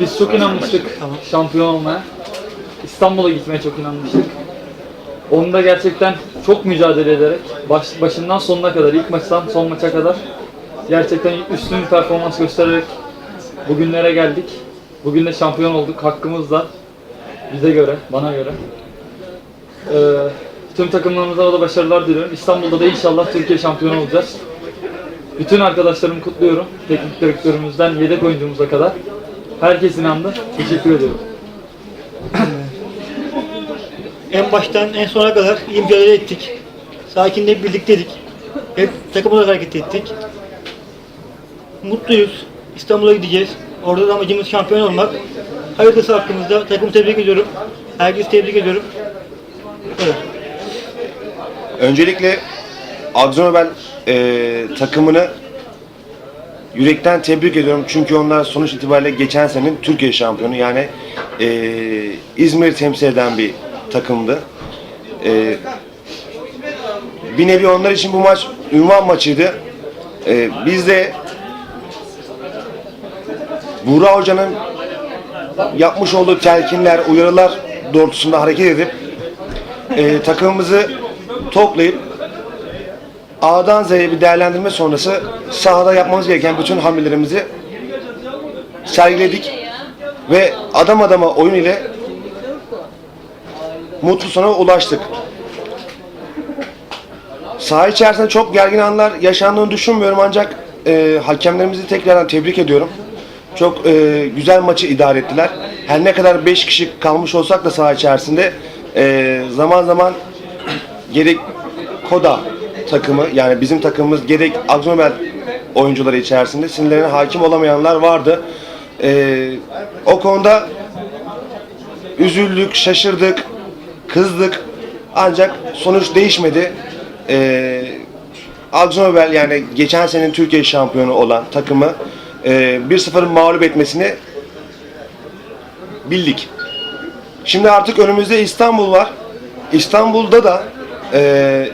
Biz çok inanmıştık şampiyon olmaya. İstanbul'a gitmeye çok inanmıştık. Onu da gerçekten çok mücadele ederek baş, başından sonuna kadar ilk maçtan son maça kadar gerçekten üstün bir performans göstererek bugünlere geldik. Bugün de şampiyon olduk. Hakkımız da bize göre, bana göre. Ee, tüm takımlarımıza da başarılar diliyorum. İstanbul'da da inşallah Türkiye şampiyonu olacağız. Bütün arkadaşlarımı kutluyorum. Teknik direktörümüzden yedek oyuncumuza kadar. Herkes inandı. Teşekkür ediyorum. En baştan en sona kadar iyi mücadele ettik. Sakinle hep birlikteydik. Hep takım olarak hareket ettik. Mutluyuz. İstanbul'a gideceğiz. Orada da amacımız şampiyon olmak. Hayırlısı hakkımızda. Takımı tebrik ediyorum. Herkesi tebrik ediyorum. Kadar. Öncelikle Akzonobel e, takımını yürekten tebrik ediyorum. Çünkü onlar sonuç itibariyle geçen senenin Türkiye şampiyonu. Yani e, İzmir'i temsil eden bir takımdı. E, bir nevi onlar için bu maç ünvan maçıydı. E, biz de Buğra Hoca'nın yapmış olduğu telkinler, uyarılar doğrultusunda hareket edip e, takımımızı toplayıp A'dan Z'ye bir değerlendirme sonrası sahada yapmamız gereken bütün hamlelerimizi sergiledik ve adam adama oyun ile mutlu sona ulaştık. Saha içerisinde çok gergin anlar yaşandığını düşünmüyorum ancak e, hakemlerimizi tekrardan tebrik ediyorum. Çok e, güzel maçı idare ettiler. Her ne kadar 5 kişi kalmış olsak da saha içerisinde e, zaman zaman gerek Koda takımı yani bizim takımımız gerek Akzonobel oyuncuları içerisinde sinirlerine hakim olamayanlar vardı. Ee, o konuda üzüldük, şaşırdık, kızdık ancak sonuç değişmedi. Ee, Akzonobel yani geçen senenin Türkiye şampiyonu olan takımı e, 1-0 mağlup etmesini bildik. Şimdi artık önümüzde İstanbul var. İstanbul'da da e,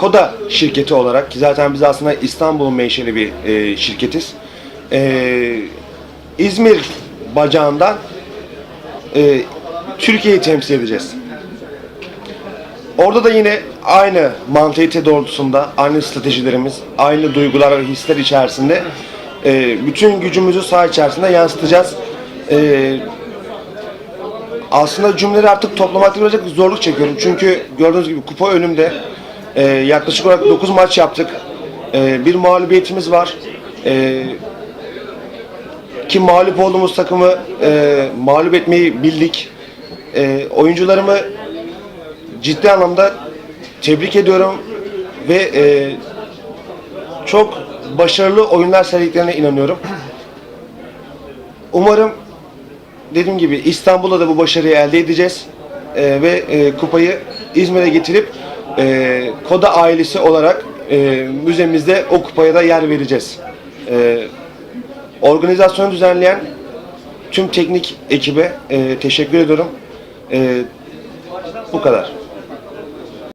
Koda şirketi olarak ki zaten biz aslında İstanbul menşeli bir e, şirketiz. E, İzmir bacağından e, Türkiye'yi temsil edeceğiz. Orada da yine aynı mantalite doğrultusunda, aynı stratejilerimiz, aynı duygular ve hisler içerisinde e, bütün gücümüzü saha içerisinde yansıtacağız. E, aslında cümleleri artık toplamakta birazcık zorluk çekiyorum. Çünkü gördüğünüz gibi kupa önümde. Ee, yaklaşık olarak 9 maç yaptık. Ee, bir mağlubiyetimiz var. Ee, ki mağlup olduğumuz takımı e, mağlup etmeyi bildik. Ee, oyuncularımı ciddi anlamda tebrik ediyorum ve e, çok başarılı oyunlar sergilediklerine inanıyorum. Umarım dediğim gibi İstanbul'da da bu başarıyı elde edeceğiz Ee, ve e, kupayı İzmir'e getirip e, Koda ailesi olarak e, müzemizde o kupaya da yer vereceğiz. E, organizasyonu düzenleyen tüm teknik ekibe e, teşekkür ediyorum. E, bu kadar.